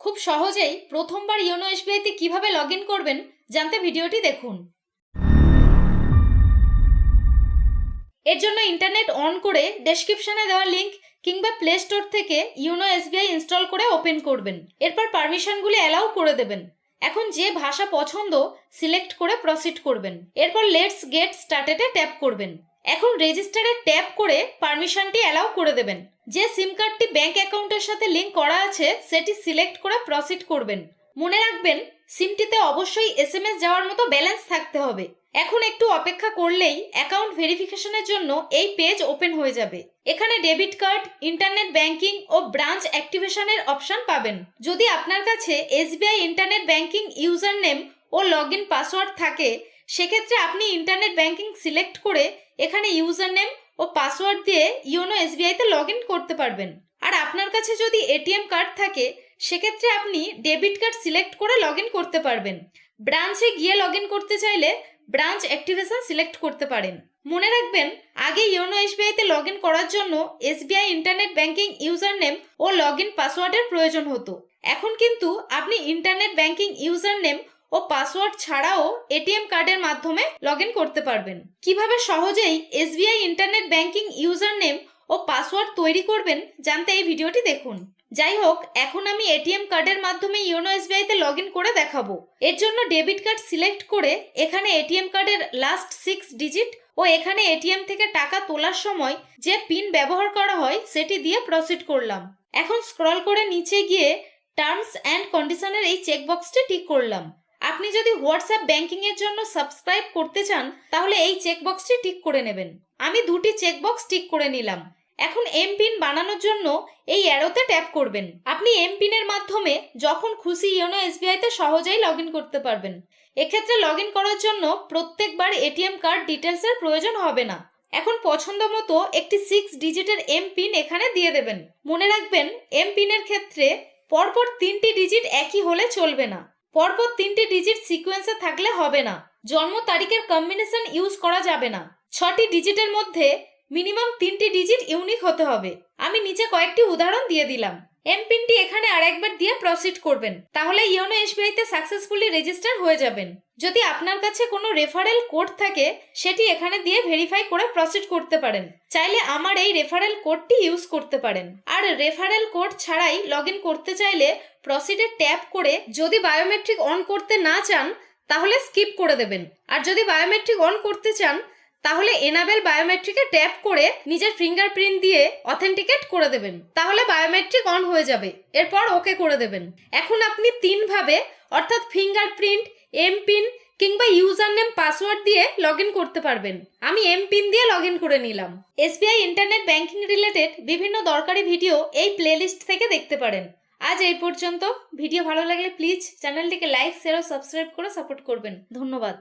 খুব সহজেই প্রথমবার ইয়োনো এসবিআইতে কীভাবে লগ ইন করবেন জানতে ভিডিওটি দেখুন। এর জন্য ইন্টারনেট অন করে ডেসক্রিপশনে দেওয়া লিঙ্ক কিংবা প্লে স্টোর থেকে ইউনো এসবিআই ইনস্টল করে ওপেন করবেন। এরপর পারমিশনগুলি অ্যালাউ করে দেবেন। এখন যে ভাষা পছন্দ, সিলেক্ট করে প্রসিড করবেন। এরপর লেটস গেট স্টার্টেডে ট্যাপ করবেন। এখন রেজিস্টারে ট্যাপ করে পারমিশনটি অ্যালাউ করে দেবেন। যে সিম কার্ডটি ব্যাংক অ্যাকাউন্টের সাথে লিংক করা আছে, সেটি সিলেক্ট করে প্রসিড করবেন। মনে রাখবেন, সিমটিতে অবশ্যই এস এসএমএস যাওয়ার মতো ব্যালেন্স থাকতে হবে। এখন একটু অপেক্ষা করলেই অ্যাকাউন্ট ভেরিফিকেশনের জন্য এই পেজ ওপেন হয়ে যাবে। এখানে ডেবিট কার্ড, ইন্টারনেট ব্যাংকিং ও ব্রাঞ্চ অ্যাক্টিভেশনের অপশন পাবেন। যদি আপনার কাছে SBI internet banking user name O log in password থাকে সেক্ষেত্রে আপনি ইন্টারনেট ব্যাংকিং সিলেক্ট করে এখানে ইউজার নেম ও পাসওয়ার্ড দিয়ে ইওনো এসবিআইতে লগ ইন করতে পারবেন। আর আপনার কাছে যদি এটিএম কার্ড থাকে, সেক্ষেত্রে আপনি ডেবিট কার্ড সিলেক্ট করে লগ ইন করতে পারবেন। ব্রাঞ্চে গিয়ে লগ ইন করতে চাইলে ব্রাঞ্চ অ্যাক্টিভেশন সিলেক্ট করতে পারেন। মনে রাখবেন, আগে ইওনো এসবিআইতে লগ ইন করার জন্য SBI internet banking user name O log in পাসওয়ার্ডের প্রয়োজন হতো। এখন কিন্তু আপনি ইন্টারনেট ব্যাংকিং ইউজার নেম ও পাসওয়ার্ড ছাড়াও এটিএম কার্ডের মাধ্যমে লগ করতে পারবেন। কীভাবে সহজেই SBI internet banking user name ও পাসওয়ার্ড তৈরি করবেন জানতে এই ভিডিওটি দেখুন। যাই হোক, এখন আমি এটিএম কার্ডের মাধ্যমে ইওনো এসবিআইতে লগ ইন করে দেখাবো। এর জন্য ডেবিট কার্ড সিলেক্ট করে এখানে এটিএম কার্ডের লাস্ট সিক্স ডিজিট ও এখানে এটিএম থেকে টাকা তোলার সময় যে পিন ব্যবহার করা হয় সেটি দিয়ে প্রসিড করলাম। এখন স্ক্রল করে নিচে গিয়ে টার্মস অ্যান্ড কন্ডিশনের এই চেকবক্সটি টিক করলাম। আপনি যদি হোয়াটসঅ্যাপ ব্যাংকিং এর জন্য সাবস্ক্রাইব করতে চান, তাহলে এই চেকবক্সটি টিক করে নেবেন। আমি দুটি চেকবক্স টিক করে নিলাম। এখন এম পিন বানানোর জন্য এই অ্যারোতে ট্যাপ করবেন। আপনি এম পিনের মাধ্যমে যখন খুশি ইওনো এসবিআইতে সহজেই লগ করতে পারবেন। এক্ষেত্রে লগ করার জন্য প্রত্যেকবার এটিএম কার্ড ডিটেলসের প্রয়োজন হবে না। এখন পছন্দ মতো একটি সিক্স ডিজিটের এম পিন এখানে দিয়ে দেবেন। মনে রাখবেন এম পিনের ক্ষেত্রে পরপর তিনটি ডিজিট একই হলে চলবে না। পরপর তিনটি ডিজিট সিকোয়েন্সে থাকলে হবে না। জন্ম তারিখের কম্বিনেশন ইউজ করা যাবে না। ছটি ডিজিটের মধ্যে মিনিমাম তিনটি ডিজিট ইউনিক হতে হবে। আমি নিচে কয়েকটি উদাহরণ দিয়ে দিলাম। এম পিনটি এখানে আরেকবার দিয়ে প্রসিড করবেন। তাহলে ইওনো এসবিআইতে সাকসেসফুলি রেজিস্টার হয়ে যাবেন। যদি আপনার কাছে কোনো রেফারেল কোড থাকে, সেটি এখানে দিয়ে ভেরিফাই করে প্রসিড করতে পারেন। চাইলে আমার এই রেফারেল কোডটি ইউজ করতে পারেন। আর রেফারেল কোড ছাড়াই লগ করতে চাইলে প্রসিডে ট্যাপ করে যদি বায়োমেট্রিক অন করতে না চান, তাহলে স্কিপ করে দেবেন। আর যদি বায়োমেট্রিক অন করতে চান, তাহলে এনাবেল বায়োমেট্রিকে ট্যাপ করে নিজের ফিঙ্গারপ্রিন্ট দিয়ে অথেন্টিকেট করে দেবেন। তাহলে বায়োমেট্রিক অন হয়ে যাবে। এরপর ওকে করে দেবেন। এখন আপনি তিনভাবে, অর্থাৎ ফিঙ্গারপ্রিন্ট এম পিন কিংবা ইউজার নেম পাসওয়ার্ড দিয়ে লগ করতে পারবেন। আমি এম পিন দিয়ে লগ করে নিলাম। এসবিআই ইন্টারনেট ব্যাংকিং রিলেটেড বিভিন্ন দরকারি ভিডিও এই প্লেলিস্ট থেকে দেখতে পারেন। আজ এই পর্যন্ত। ভিডিও ভালো লাগলে প্লিজ চ্যানেলটিকে লাইক শেয়ার ও সাবস্ক্রাইব করে সাপোর্ট করবেন। ধন্যবাদ।